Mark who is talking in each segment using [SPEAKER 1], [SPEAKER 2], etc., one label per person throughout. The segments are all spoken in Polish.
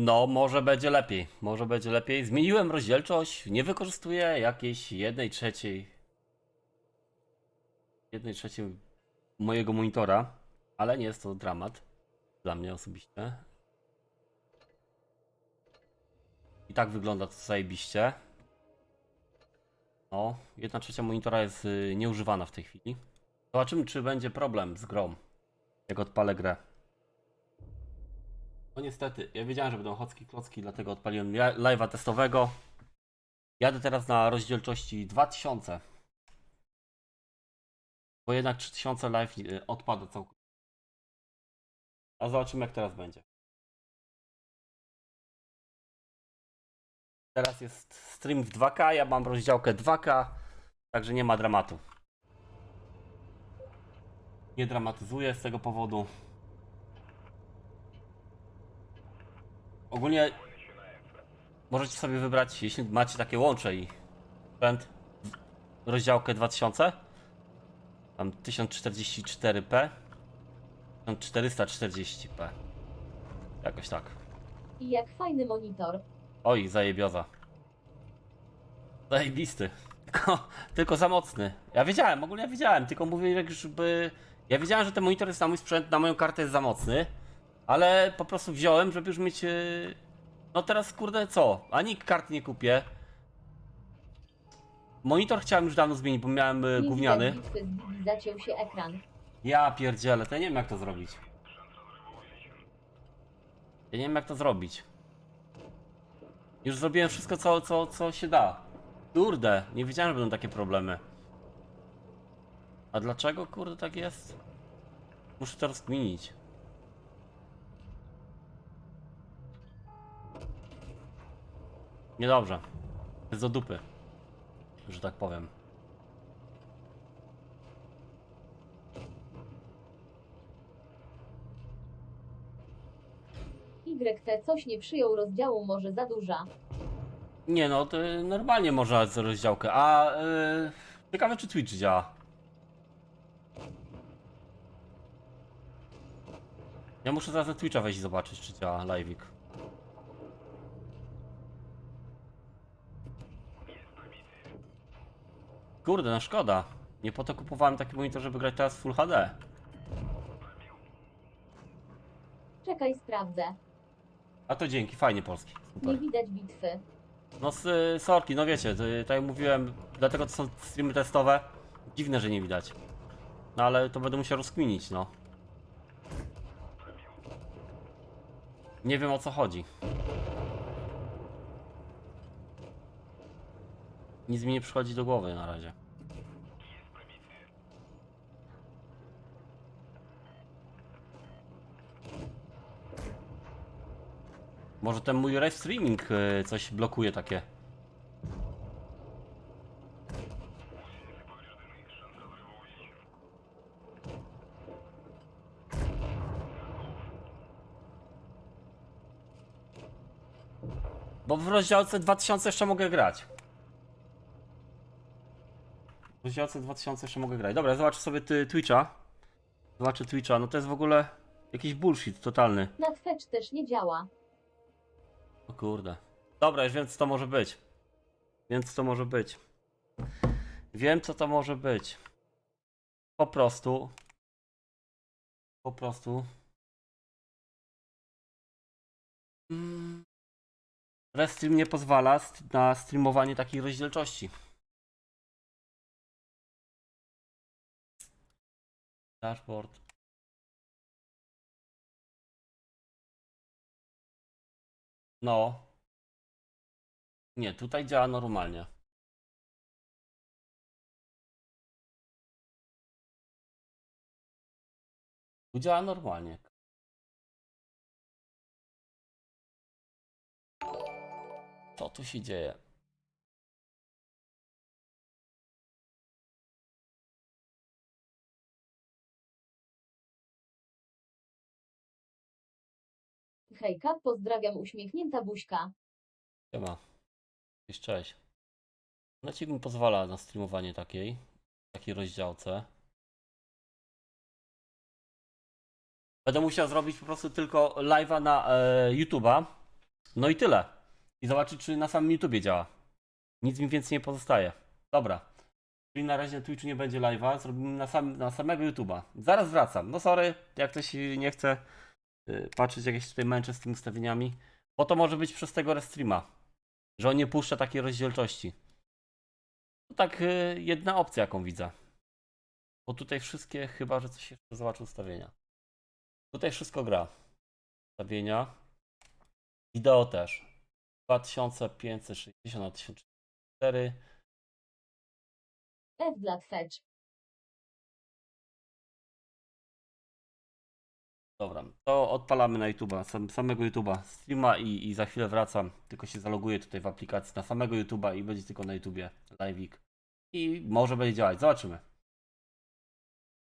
[SPEAKER 1] No, może będzie lepiej. Może będzie lepiej. Zmieniłem rozdzielczość. Nie wykorzystuję jakiejś jednej trzeciej. Jednej trzeciej mojego monitora. Ale nie jest to dramat. Dla mnie osobiście. I tak wygląda to zajebiście. No, jedna trzecia monitora jest y, nieużywana w tej chwili. Zobaczymy, czy będzie problem z grą. Jak odpalę grę. No niestety, ja wiedziałem, że będą chocki klocki, dlatego odpaliłem live'a testowego. Jadę teraz na rozdzielczości 2000. Bo jednak 3000 live y, odpada całkowicie. A zobaczymy jak teraz będzie. Teraz jest stream w 2K, ja mam rozdziałkę 2K, także nie ma dramatu. Nie dramatyzuję z tego powodu. Ogólnie możecie sobie wybrać, jeśli macie takie łącze i sprzęt, rozdziałkę 2000, tam 1044p, 1440p. Jakoś tak.
[SPEAKER 2] I jak fajny monitor.
[SPEAKER 1] Oj, zajebioza. Zajebisty. Tylko, tylko za mocny. Ja wiedziałem, ogólnie ja wiedziałem, tylko mówię, że żeby... Ja wiedziałem, że ten monitor jest na mój sprzęt, na moją kartę jest za mocny, ale po prostu wziąłem, żeby już mieć... yy, No teraz, kurde, co? Ani karty nie kupię. Monitor chciałem już dawno zmienić, bo miałem yy, gówniany.
[SPEAKER 2] zaciął się ekran.
[SPEAKER 1] Ja pierdzielę, to ja nie wiem jak to zrobić. Ja nie wiem jak to zrobić. Już zrobiłem wszystko co, co, co się da. Kurde, nie wiedziałem, że będą takie problemy. A dlaczego kurde tak jest? Muszę to rozkminić. Niedobrze. Jest do dupy. Że tak powiem.
[SPEAKER 2] YT coś nie przyjął rozdziału może za duża.
[SPEAKER 1] Nie no, to normalnie można z rozdziałkę. A yy, ciekawe czy Twitch działa. Ja muszę zaraz na Twitcha wejść i zobaczyć czy działa live'ik. Kurde, no szkoda. Nie po to kupowałem taki monitor, żeby grać teraz w Full HD.
[SPEAKER 2] Czekaj, sprawdzę.
[SPEAKER 1] A to dzięki, fajnie polski.
[SPEAKER 2] Nie
[SPEAKER 1] Super.
[SPEAKER 2] widać bitwy.
[SPEAKER 1] No z y, sorki, no wiecie, to, tak jak mówiłem, dlatego to są streamy testowe. Dziwne, że nie widać. No ale to będę musiał rozkminić, no. Nie wiem o co chodzi. Nic mi nie przychodzi do głowy na razie. Może ten mój live streaming y, coś blokuje takie. Bo w rozdziałce 2000 jeszcze mogę grać. W rozdziałce 2000 jeszcze mogę grać. Dobra, zobaczę sobie ty, Twitcha. Zobaczę Twitcha. No to jest w ogóle jakiś bullshit totalny.
[SPEAKER 2] Na Twitch też nie działa.
[SPEAKER 1] O kurde. Dobra, już wiem co to może być. Wiem co to może być. Wiem co to może być. Po prostu. Po prostu. Mm. Restream nie pozwala na streamowanie takiej rozdzielczości. Dashboard. No. Nie, tutaj działa normalnie. Tu działa normalnie. Co tu się dzieje?
[SPEAKER 2] Hejka, pozdrawiam uśmiechnięta buźka.
[SPEAKER 1] Siema. Cześć, cześć. Leci mi pozwala na streamowanie takiej, takiej rozdziałce. Będę musiał zrobić po prostu tylko live'a na e, YouTube'a. No i tyle. I zobaczyć, czy na samym YouTubie działa. Nic mi więcej nie pozostaje. Dobra. Czyli na razie na Twitchu nie będzie live'a, zrobimy na, sam, na samego YouTube'a. Zaraz wracam. No sorry, jak ktoś nie chce patrzeć, jak ja się tutaj męczę z tymi ustawieniami. Bo to może być przez tego restreama, że on nie puszcza takiej rozdzielczości. To tak y, jedna opcja, jaką widzę. Bo tutaj wszystkie, chyba że coś jeszcze zobaczę ustawienia. Tutaj wszystko gra. Ustawienia. Wideo też. 2560 na 1004.
[SPEAKER 2] F dla Fetch.
[SPEAKER 1] Dobra, to odpalamy na YouTube'a, sam, samego YouTube'a, streama i, i za chwilę wracam. Tylko się zaloguję tutaj w aplikacji na samego YouTube'a i będzie tylko na YouTubie live'ik. I może będzie działać, zobaczymy.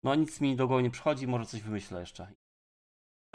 [SPEAKER 1] No nic mi do głowy nie przychodzi, może coś wymyślę jeszcze.